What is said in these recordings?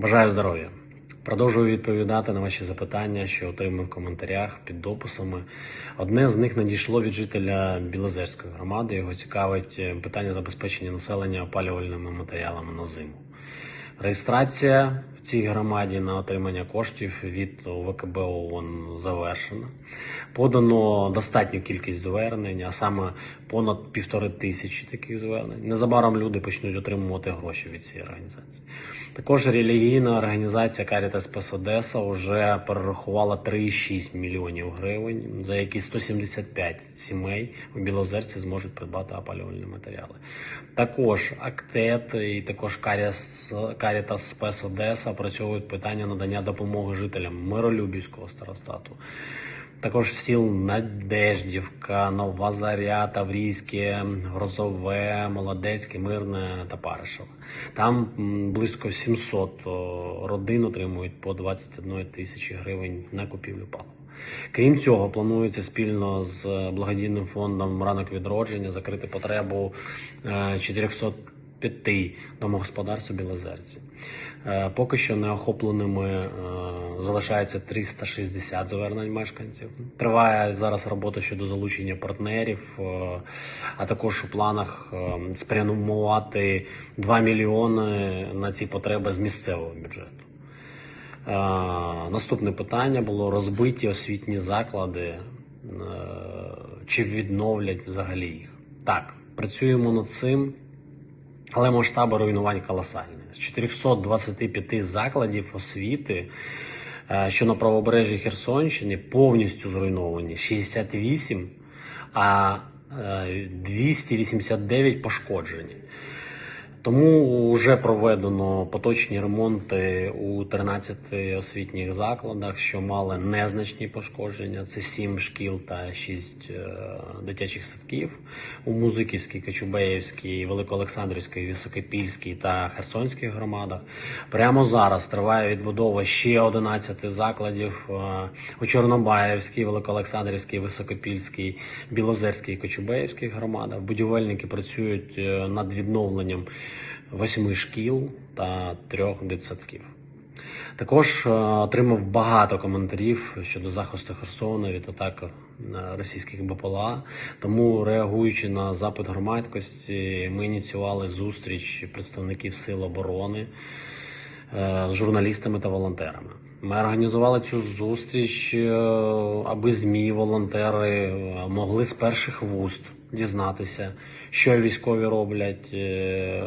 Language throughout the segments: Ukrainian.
Бажаю здоров'я. Продовжую відповідати на ваші запитання, що отримав в коментарях під дописами. Одне з них надійшло від жителя Білозерської громади. Його цікавить е, питання забезпечення населення опалювальними матеріалами на зиму. Реєстрація цій громаді на отримання коштів від ВКБ ООН завершена. Подано достатню кількість звернень, а саме понад півтори тисячі таких звернень. Незабаром люди почнуть отримувати гроші від цієї організації. Також релігійна організація Caritas Spes Odessa вже перерахувала 3,6 мільйонів гривень, за які 175 сімей у Білозерці зможуть придбати опалювальні матеріали. Також Актет і також Caritas Spes Odessa опрацьовують питання надання допомоги жителям Миролюбівського старостату. Також сіл Надеждівка, Нова Заря, Таврійське, Грозове, Молодецьке, Мирне та Паришеве. Там близько 700 родин отримують по 21 тисячі гривень на купівлю палива. Крім цього, планується спільно з благодійним фондом ранок відродження закрити потребу е, 400 п'яти домогосподарств у Білозерці. Е, поки що неохопленими е, залишається 360 звернень мешканців. Триває зараз робота щодо залучення партнерів, е, а також у планах спрямувати 2 мільйони на ці потреби з місцевого бюджету. Наступне питання було розбиті освітні заклади, чи відновлять взагалі їх. Так, працюємо над цим але масштаби руйнувань колосальні. З 425 закладів освіти, е, що на правобережжі Херсонщини, повністю зруйновані 68, а е, 289 пошкоджені. Тому вже проведено поточні ремонти у 13 освітніх закладах, що мали незначні пошкодження. Це 7 шкіл та 6 е, дитячих садків у Музиківській, Кочубеївській, Великоолександрівській, Високопільській та Херсонській громадах. Прямо зараз триває відбудова ще 11 закладів е, у Чорнобаївській, Великоолександрівській, Високопільській, Білозерській Кочубеївській громадах. Будівельники працюють е, над відновленням восьми шкіл та трьох дитсадків. Також е, отримав багато коментарів щодо захисту Херсона від атак е, російських БПЛА. Тому, реагуючи на запит громадськості, ми ініціювали зустріч представників сил оборони е, з журналістами та волонтерами. Ми організували цю зустріч, е, аби ЗМІ, волонтери е, могли з перших вуст дізнатися, що військові роблять е,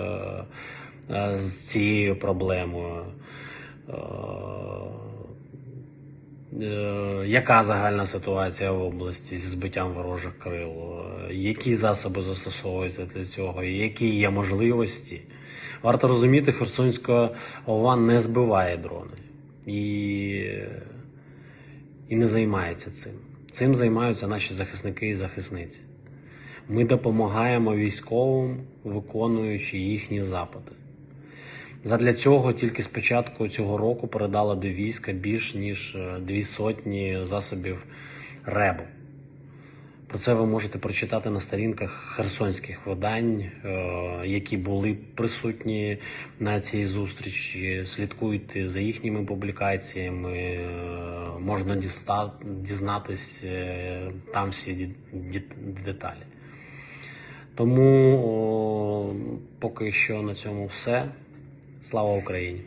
з цією проблемою. Яка загальна ситуація в області зі збиттям ворожих крил? Які засоби застосовуються для цього? Які є можливості? Варто розуміти, Херсонська ОВА не збиває дрони і, і не займається цим. Цим займаються наші захисники і захисниці. Ми допомагаємо військовим, виконуючи їхні запити. Задля цього тільки з початку цього року передали до війська більш ніж е, дві сотні засобів РЕБу. Про це ви можете прочитати на сторінках херсонських видань, е, які були присутні на цій зустрічі. Слідкуйте за їхніми публікаціями, е, можна дізнатись е, там всі деталі. Тому поки що на цьому все. Слава Україні!